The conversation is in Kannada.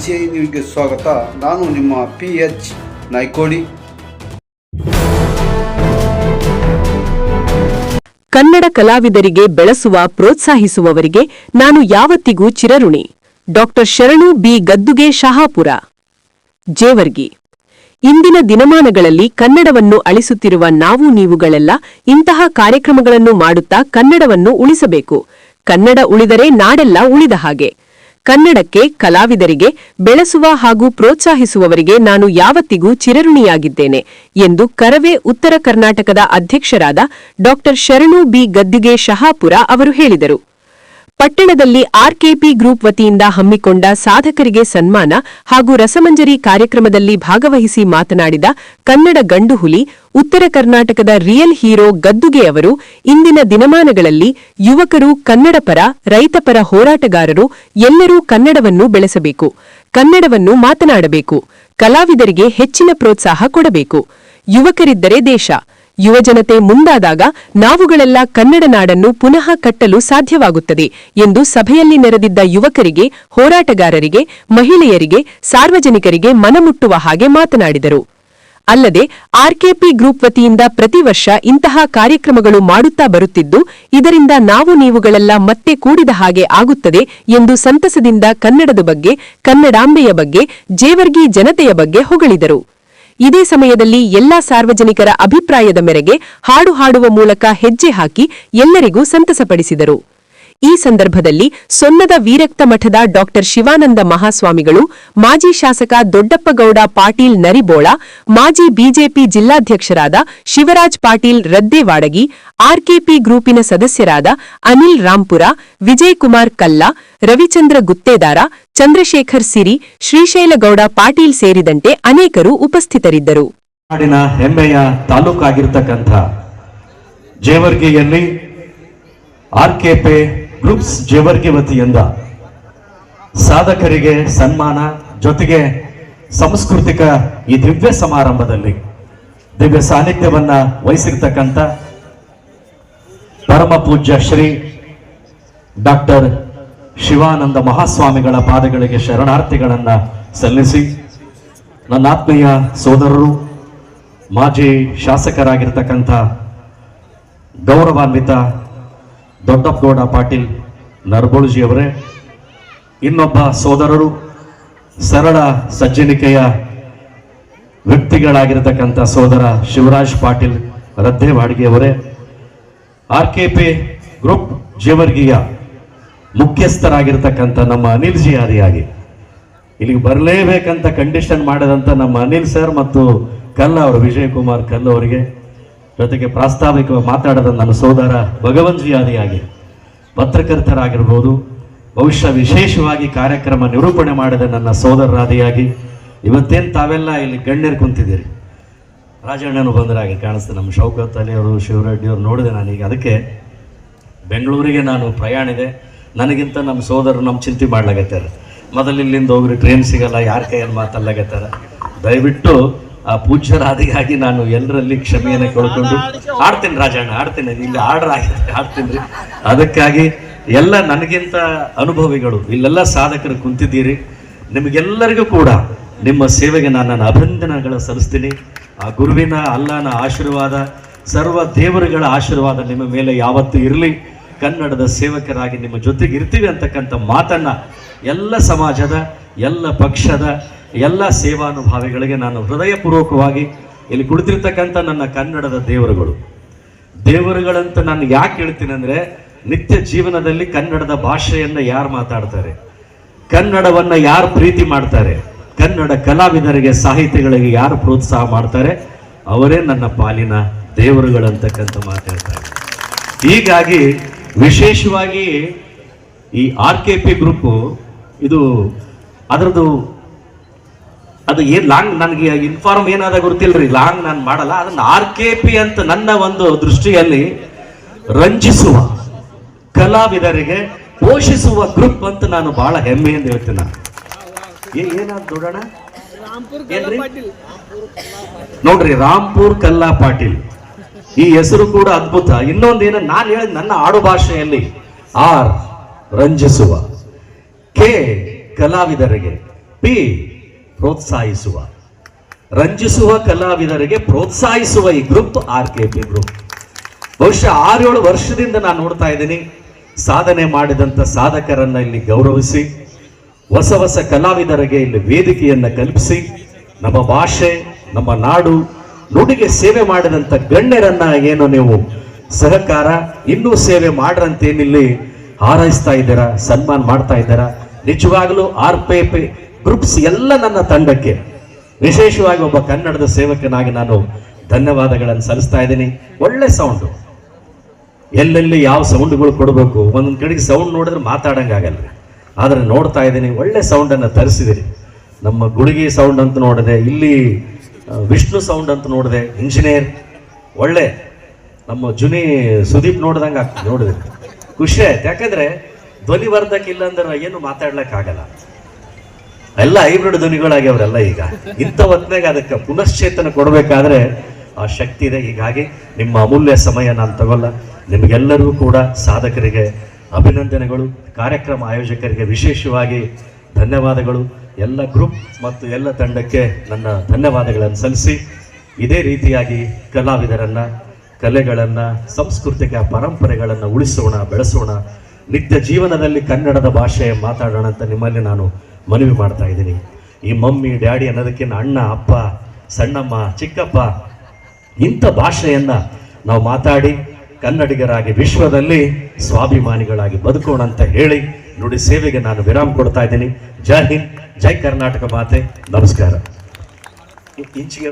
ಸಿ ನ್ಯೂಸ್ಗೆ ಸ್ವಾಗತ. ನಾನು ನಿಮ್ಮ ಪಿ ಎಚ್ ನಾಯ್ಕೋಡಿ. ಕನ್ನಡ ಕಲಾವಿದರಿಗೆ ಬೆಳೆಸುವ, ಪ್ರೋತ್ಸಾಹಿಸುವವರಿಗೆ ನಾನು ಯಾವತ್ತಿಗೂ ಚಿರಋಣಿ. ಡಾಕ್ಟರ್ ಶರಣು ಬಿ. ಗದ್ದುಗೆ ಶಹಾಪುರ. ಜೇವರ್ಗಿ. ಇಂದಿನ ದಿನಮಾನಗಳಲ್ಲಿ ಕನ್ನಡವನ್ನು ಅಳಿಸುತ್ತಿರುವ ನಾವು ನೀವುಗಳೆಲ್ಲ ಇಂತಹ ಕಾರ್ಯಕ್ರಮಗಳನ್ನು ಮಾಡುತ್ತಾ ಕನ್ನಡವನ್ನು ಉಳಿಸಬೇಕು. ಕನ್ನಡ ಉಳಿದರೆ ನಾಡೆಲ್ಲ ಉಳಿದ ಹಾಗೆ. ಕನ್ನಡಕ್ಕೆ ಕಲಾವಿದರಿಗೆ ಬೆಳೆಸುವ ಹಾಗೂ ಪ್ರೋತ್ಸಾಹಿಸುವವರಿಗೆ ನಾನು ಯಾವತ್ತಿಗೂ ಚಿರಋಣಿಯಾಗಿದ್ದೇನೆ ಎಂದು ಕರವೇ ಉತ್ತರ ಕರ್ನಾಟಕದ ಅಧ್ಯಕ್ಷರಾದ ಡಾಕ್ಟರ್ ಶರಣು ಬಿ ಗದ್ದಿಗೆ ಶಹಾಪುರ ಅವರು ಹೇಳಿದರು. ಪಟ್ಟಣದಲ್ಲಿ ಆರ್ಕೆಪಿ ಗ್ರೂಪ್ ವತಿಯಿಂದ ಹಮ್ಮಿಕೊಂಡ ಸಾಧಕರಿಗೆ ಸನ್ಮಾನ ಹಾಗೂ ರಸಮಂಜರಿ ಕಾರ್ಯಕ್ರಮದಲ್ಲಿ ಭಾಗವಹಿಸಿ ಮಾತನಾಡಿದ ಕನ್ನಡ ಗಂಡುಹುಲಿ, ಉತ್ತರ ಕರ್ನಾಟಕದ ರಿಯಲ್ ಹೀರೋ ಗದ್ದುಗೆ ಅವರು, ಇಂದಿನ ದಿನಮಾನಗಳಲ್ಲಿ ಯುವಕರು ಕನ್ನಡ ಪರ ರೈತಪರ ಹೋರಾಟಗಾರರು ಎಲ್ಲರೂ ಕನ್ನಡವನ್ನು ಬೆಳೆಸಬೇಕು, ಕನ್ನಡವನ್ನು ಮಾತನಾಡಬೇಕು, ಕಲಾವಿದರಿಗೆ ಹೆಚ್ಚಿನ ಪ್ರೋತ್ಸಾಹ ಕೊಡಬೇಕು. ಯುವಕರಿದ್ದರೆ ದೇಶ ಯುವಜನತೆ ಮುಂದಾದಾಗ ನಾವುಗಳೆಲ್ಲ ಕನ್ನಡ ನಾಡನ್ನು ಪುನಃ ಕಟ್ಟಲು ಸಾಧ್ಯವಾಗುತ್ತದೆ ಎಂದು ಸಭೆಯಲ್ಲಿ ನೆರೆದಿದ್ದ ಯುವಕರಿಗೆ, ಹೋರಾಟಗಾರರಿಗೆ, ಮಹಿಳೆಯರಿಗೆ, ಸಾರ್ವಜನಿಕರಿಗೆ ಮನಮುಟ್ಟುವ ಹಾಗೆ ಮಾತನಾಡಿದರು. ಅಲ್ಲದೆ ಆರ್ಕೆಪಿ ಗ್ರೂಪ್ ವತಿಯಿಂದ ಪ್ರತಿ ವರ್ಷ ಇಂತಹ ಕಾರ್ಯಕ್ರಮಗಳು ಮಾಡುತ್ತಾ ಬರುತ್ತಿದ್ದು, ಇದರಿಂದ ನಾವು ನೀವುಗಳೆಲ್ಲ ಮತ್ತೆ ಕೂಡಿದ ಹಾಗೆ ಆಗುತ್ತದೆ ಎಂದು ಸಂತಸದಿಂದ ಕನ್ನಡದ ಬಗ್ಗೆ, ಕನ್ನಡಾಂಬೆಯ ಬಗ್ಗೆ, ಜೇವರ್ಗಿ ಜನತೆಯ ಬಗ್ಗೆ ಹೊಗಳಿದರು. ಇದೇ ಸಮಯದಲ್ಲಿ ಎಲ್ಲಾ ಸಾರ್ವಜನಿಕರ ಅಭಿಪ್ರಾಯದ ಮೇರೆಗೆ ಹಾಡು ಹಾಡುವ ಮೂಲಕ ಹೆಜ್ಜೆ ಹಾಕಿ ಎಲ್ಲರಿಗೂ ಸಂತಸಪಡಿಸಿದರು. ಈ ಸಂದರ್ಭದಲ್ಲಿ ಸೊನ್ನದ ವೀರಕ್ತ ಮಠದ ಡಾಕ್ಟರ್ ಶಿವಾನಂದ ಮಹಾಸ್ವಾಮಿಗಳು, ಮಾಜಿ ಶಾಸಕ ದೊಡ್ಡಪ್ಪಗೌಡ ಪಾಟೀಲ್ ನರಿಬೋಳ, ಮಾಜಿ ಬಿಜೆಪಿ ಜಿಲ್ಲಾಧ್ಯಕ್ಷರಾದ ಶಿವರಾಜ್ ಪಾಟೀಲ್ ರದ್ದೇವಾಡಗಿ, ಆರ್ಕೆಪಿ ಗ್ರೂಪಿನ ಸದಸ್ಯರಾದ ಅನಿಲ್ ರಾಂಪುರ ವಿಜಯ್ ಕುಮಾರ್ ಕಲ್ಲಾ, ರವಿಚಂದ್ರ ಗುತ್ತೇದಾರ ಚಂದ್ರಶೇಖರ್ ಸಿರಿ, ಶ್ರೀಶೈಲಗೌಡ ಪಾಟೀಲ್ ಸೇರಿದಂತೆ ಅನೇಕರು ಉಪಸ್ಥಿತರಿದ್ದರು. ನಾಡಿನ ಹೆಮ್ಮೆಯ ತಾಲೂಕಾಗಿರ್ತಕ್ಕಂಥ ಜೇವರ್ಗಿಯಲ್ಲಿ ಆರ್ಕೆಪೆ ಗ್ರೂಪ್ಸ್ ಜೇವರ್ಗಿ ವತಿಯಿಂದ ಸಾಧಕರಿಗೆ ಸನ್ಮಾನ, ಜೊತೆಗೆ ಸಾಂಸ್ಕೃತಿಕ ಈ ದಿವ್ಯ ಸಮಾರಂಭದಲ್ಲಿ ದಿವ್ಯ ಸಾನ್ನಿಧ್ಯವನ್ನ ವಹಿಸಿರ್ತಕ್ಕಂಥ ಪರಮ ಪೂಜ್ಯ ಶ್ರೀ ಡಾಕ್ಟರ್ ಶಿವಾನಂದ ಮಹಾಸ್ವಾಮಿಗಳ ಪಾದಗಳಿಗೆ ಶರಣಾರ್ಥಿಗಳನ್ನ ಸಲ್ಲಿಸಿ ನನ್ನ ಆತ್ಮೀಯ ಸೋದರರು, ಮಾಜಿ ಶಾಸಕರಾಗಿರ್ತಕ್ಕಂಥ ಗೌರವಾನ್ವಿತ ದೊಡ್ಡಪ್ಪಗೌಡ ಪಾಟೀಲ್ ನರಬೋಳ್ಜಿಯವರೇ ಇನ್ನೊಬ್ಬ ಸೋದರರು, ಸರಳ ಸಜ್ಜನಿಕೆಯ ವ್ಯಕ್ತಿಗಳಾಗಿರತಕ್ಕಂಥ ಸೋದರ ಶಿವರಾಜ್ ಪಾಟೀಲ್ ರದ್ದೆವಾಡಿಗೆಯವರೇ ಆರ್ ಕೆ ಪಿ ಗ್ರೂಪ್ ಜೇವರ್ಗಿಯ ಮುಖ್ಯಸ್ಥರಾಗಿರ್ತಕ್ಕಂಥ ನಮ್ಮ ಅನಿಲ್ ಜಿ ಆದಿಯಾಗಿ ಇಲ್ಲಿಗೆ ಬರಲೇಬೇಕಂತ ಕಂಡೀಷನ್ ಮಾಡಿದಂಥ ನಮ್ಮ ಅನಿಲ್ ಸರ್ ಮತ್ತು ಕಲ್ಲ ಅವರು, ವಿಜಯ್ ಕುಮಾರ್ ಕಲ್ಲ ಅವರಿಗೆ. ಜೊತೆಗೆ ಪ್ರಾಸ್ತಾವಿಕವಾಗಿ ಮಾತಾಡದ ನನ್ನ ಸೋದರ ಭಗವಂಜಿ ಆದಿಯಾಗಿ ಪತ್ರಕರ್ತರಾಗಿರ್ಬೋದು ಬಹುಶಃ ವಿಶೇಷವಾಗಿ ಕಾರ್ಯಕ್ರಮ ನಿರೂಪಣೆ ಮಾಡಿದ ನನ್ನ ಸೋದರರಾದಿಯಾಗಿ ಇವತ್ತೇನು ತಾವೆಲ್ಲ ಇಲ್ಲಿ ಗಣ್ಯರು ಕುಂತಿದ್ದೀರಿ? ರಾಜಣ್ಣನು ಬಂದರಾಗಿ ಕಾಣಿಸ್ತು. ನಮ್ಮ ಶೌಕತ್ ಅಲಿ ಅವರು ಶಿವರೆಡ್ಡಿ ನೋಡಿದೆ ನಾನೀಗ. ಅದಕ್ಕೆ ಬೆಂಗಳೂರಿಗೆ ನಾನು ಪ್ರಯಾಣಿದೆ. ನನಗಿಂತ ನಮ್ಮ ಸೋದರರು ನಮ್ಮ ಚಿಂತೆ ಮಾಡ್ಲಾಗತ್ತಾರ ಮೊದಲು ಇಲ್ಲಿಂದ ಹೋಗ್ರಿ ಟ್ರೈನ್ ಸಿಗಲ್ಲ, ಯಾರ ಕೈಯಲ್ಲಿ ಮಾತಲ್ಲಾಗತ್ತಾರ ದಯವಿಟ್ಟು ಆ ಪೂಜ್ಯರಾದಿಗಾಗಿ ನಾನು ಎಲ್ಲರಲ್ಲಿ ಕ್ಷಮೆಯನ್ನು ಕೇಳ್ಕೊಂಡು ಆಡ್ತೀನಿ ರಾಜಣ್ಣ ಆಡ್ತೀನಿ ಇಲ್ಲಿ ಆರ್ಡರ್ ಆಗಿದೆ ಆಡ್ತೀನಿ ರೀ. ಅದಕ್ಕಾಗಿ ಎಲ್ಲ ನನಗಿಂತ ಅನುಭವಿಗಳು, ಇಲ್ಲೆಲ್ಲ ಸಾಧಕರು ಕುಂತಿದ್ದೀರಿ. ನಿಮಗೆಲ್ಲರಿಗೂ ಕೂಡ ನಿಮ್ಮ ಸೇವೆಗೆ ನಾನು ನನ್ನ ಅಭಿನಂದನೆಗಳ ಸಲ್ಲಿಸ್ತೀನಿ. ಆ ಗುರುವಿನ, ಅಲ್ಲನ ಆಶೀರ್ವಾದ, ಸರ್ವ ದೇವರುಗಳ ಆಶೀರ್ವಾದ ನಿಮ್ಮ ಮೇಲೆ ಯಾವತ್ತೂ ಇರಲಿ. ಕನ್ನಡದ ಸೇವಕರಾಗಿ ನಿಮ್ಮ ಜೊತೆಗೆ ಇರ್ತೀವಿ ಅಂತಕ್ಕಂಥ ಮಾತನ್ನು ಎಲ್ಲ ಸಮಾಜದ, ಎಲ್ಲ ಪಕ್ಷದ, ಎಲ್ಲ ಸೇವಾನುಭಾವಿಗಳಿಗೆ ನಾನು ಹೃದಯಪೂರ್ವಕವಾಗಿ ಇಲ್ಲಿ ಕುಳಿತಿರ್ತಕ್ಕಂಥ ನನ್ನ ಕನ್ನಡದ ದೇವರುಗಳು. ದೇವರುಗಳಂತ ನಾನು ಯಾಕೆ ಹೇಳ್ತೀನಿ ಅಂದರೆ ನಿತ್ಯ ಜೀವನದಲ್ಲಿ ಕನ್ನಡದ ಭಾಷೆಯನ್ನು ಯಾರು ಮಾತಾಡ್ತಾರೆ? ಕನ್ನಡವನ್ನ ಯಾರು ಪ್ರೀತಿ ಮಾಡ್ತಾರೆ? ಕನ್ನಡ ಕಲಾವಿದರಿಗೆ, ಸಾಹಿತಿಗಳಿಗೆ ಯಾರು ಪ್ರೋತ್ಸಾಹ ಮಾಡ್ತಾರೆ? ಅವರೇ ನನ್ನ ಪಾಲಿನ ದೇವರುಗಳಂತಕ್ಕಂಥ ಮಾತಾಡ್ತಾರೆ ಹೀಗಾಗಿ ವಿಶೇಷವಾಗಿ ಈ ಆರ್ ಕೆ ಪಿ ಗ್ರೂಪು ಇದು ಅದರದ್ದು ಅದು ಏನು ಲಾಂಗ್ ನನಗೆ ಇನ್ಫಾರ್ಮ್ ಏನಾದ ಗೊತ್ತಿಲ್ಲರಿ ಲಾಂಗ್ ನಾನು ಮಾಡಲ್ಲ. ಅದನ್ನ ಆರ್ ಕೆ ಪಿ ಅಂತ ನನ್ನ ಒಂದು ದೃಷ್ಟಿಯಲ್ಲಿ ರಂಜಿಸುವ ಕಲಾವಿದರಿಗೆ ಪೋಷಿಸುವ ಗ್ರೂಪ್ ಅಂತ ನಾನು ಬಹಳ ಹೆಮ್ಮೆಯಿಂದ ಹೇಳ್ತೀನಿ ನಾನು. ಏನಾದ್ರು ನೋಡೋಣ ನೋಡ್ರಿ ರಾಮ್ಪುರ್ ಕಲ್ಲಾ ಪಾಟೀಲ್. ಈ ಹೆಸರು ಕೂಡ ಅದ್ಭುತ. ಇನ್ನೊಂದೇನು, ನಾನು ಹೇಳಿದ ನನ್ನ ಆಡು ಭಾಷೆಯಲ್ಲಿ ಆರ್ ರಂಜಿಸುವ, ಕೆ ಕಲಾವಿದರಿಗೆ ಪಿ ಪ್ರೋತ್ಸಾಹಿಸುವ, ರಂಜಿಸುವ ಕಲಾವಿದರಿಗೆ ಪ್ರೋತ್ಸಾಹಿಸುವ ಈ group R K P group. ಬಹುಶಃ ಆರೇಳು ವರ್ಷದಿಂದ ನಾನು ನೋಡ್ತಾ ಇದ್ದೀನಿ. ಸಾಧನೆ ಮಾಡಿದಂಥ ಸಾಧಕರನ್ನ ಇಲ್ಲಿ ಗೌರವಿಸಿ, ಹೊಸ ಹೊಸ ಕಲಾವಿದರಿಗೆ ಇಲ್ಲಿ ವೇದಿಕೆಯನ್ನು ಕಲ್ಪಿಸಿ, ನಮ್ಮ ಭಾಷೆ, ನಮ್ಮ ನಾಡು ನುಡಿಗೆ ಸೇವೆ ಮಾಡಿದಂಥ ಗಣ್ಯರನ್ನ ಏನು ನೀವು ಸಹಕಾರ ಇನ್ನೂ ಸೇವೆ ಮಾಡ್ರಂತೇನಿಲ್ಲಿ ಹಾರೈಸ್ತಾ ಇದ್ದೀರಾ, ಸನ್ಮಾನ ಮಾಡ್ತಾ ಇದ್ದೀರಾ? ನಿಜವಾಗಲೂ ಆರ್ ಪಿ ಪಿ ಗ್ರೂಪ್ಸ್ ಎಲ್ಲ ನನ್ನ ತಂಡಕ್ಕೆ. ವಿಶೇಷವಾಗಿ ಒಬ್ಬ ಕನ್ನಡದ ಸೇವಕನಾಗಿ ನಾನು ಧನ್ಯವಾದಗಳನ್ನು ಸಲ್ಲಿಸ್ತಾ ಇದ್ದೀನಿ. ಒಳ್ಳೆ ಸೌಂಡು ಎಲ್ಲೆಲ್ಲಿ ಯಾವ ಸೌಂಡ್ಗಳು ಕೊಡಬೇಕು? ಒಂದೊಂದು ಕಡೆಗೆ ಸೌಂಡ್ ನೋಡಿದ್ರೆ ಮಾತಾಡೋಂಗಾಗಲ್ಲ ಆದರೆ ನೋಡ್ತಾ ಇದ್ದೀನಿ, ಒಳ್ಳೆ ಸೌಂಡನ್ನು ತರಿಸಿದಿರಿ. ನಮ್ಮ ಗುಳಿಗೆ ಸೌಂಡ್ ಅಂತ ನೋಡಿದೆ ಇಲ್ಲಿ ವಿಷ್ಣು ಸೌಂಡ್ ಅಂತ ನೋಡಿದೆ. ಇಂಜಿನಿಯರ್ ಒಳ್ಳೆ. ನಮ್ಮ ಜುನಿ ಸುದೀಪ್ ನೋಡ್ದಂಗೆ ಆಗ್ತದೆ ನೋಡಿದೆ ಖುಷಿ ಆಯ್ತು. ಯಾಕಂದರೆ ಧ್ವನಿವರ್ಧಕ ಇಲ್ಲ ಅಂದ್ರೆ ಏನು ಮಾತಾಡ್ಲಿಕ್ಕಾಗಲ್ಲ. ಎಲ್ಲ ಹೈಬ್ರಿಡ್ ಧ್ವನಿಗಳಾಗ್ಯವರೆಲ್ಲ ಈಗ. ಇಂಥ ಹೊತ್ನಾಗ ಅದಕ್ಕೆ ಪುನಶ್ಚೇತನ ಕೊಡಬೇಕಾದ್ರೆ ಆ ಶಕ್ತಿ ಇದೆ. ಹೀಗಾಗಿ ನಿಮ್ಮ ಅಮೂಲ್ಯ ಸಮಯ ನಾನು ತಗೊಲ್ಲ. ನಿಮಗೆಲ್ಲರಿಗೂ ಕೂಡ ಸಾಧಕರಿಗೆ ಅಭಿನಂದನೆಗಳು. ಕಾರ್ಯಕ್ರಮ ಆಯೋಜಕರಿಗೆ ವಿಶೇಷವಾಗಿ ಧನ್ಯವಾದಗಳು. ಎಲ್ಲ ಗ್ರೂಪ್ ಮತ್ತು ಎಲ್ಲ ತಂಡಕ್ಕೆ ನನ್ನ ಧನ್ಯವಾದಗಳನ್ನು ಸಲ್ಲಿಸಿ, ಇದೇ ರೀತಿಯಾಗಿ ಕಲಾವಿದರನ್ನು, ಕಲೆಗಳನ್ನು, ಸಾಂಸ್ಕೃತಿಕ ಪರಂಪರೆಗಳನ್ನು ಉಳಿಸೋಣ, ಬೆಳೆಸೋಣ, ನಿತ್ಯ ಜೀವನದಲ್ಲಿ ಕನ್ನಡದ ಭಾಷೆ ಮಾತಾಡೋಣ ಅಂತ ನಿಮ್ಮಲ್ಲಿ ನಾನು ಮನವಿ ಮಾಡ್ತಾ ಇದ್ದೀನಿ. ಈ ಮಮ್ಮಿ, ಡ್ಯಾಡಿ ಅನ್ನೋದಕ್ಕಿಂತ ಅಣ್ಣ, ಅಪ್ಪ, ಸಣ್ಣಮ್ಮ, ಚಿಕ್ಕಪ್ಪ, ಇಂಥ ಭಾಷೆಯನ್ನು ನಾವು ಮಾತಾಡಿ ಕನ್ನಡಿಗರಾಗಿ ವಿಶ್ವದಲ್ಲಿ ಸ್ವಾಭಿಮಾನಿಗಳಾಗಿ ಬದುಕೋಣ ಅಂತ ಹೇಳಿ ನುಡಿ ಸೇವೆಗೆ ನಾನು ವಿರಾಮ ಕೊಡ್ತಾ ಇದ್ದೀನಿ. ಜೈ ಹಿಂದ್, ಜೈ ಕರ್ನಾಟಕ ಮಾತೆ. ನಮಸ್ಕಾರ. ಇಂಚಿಗೆ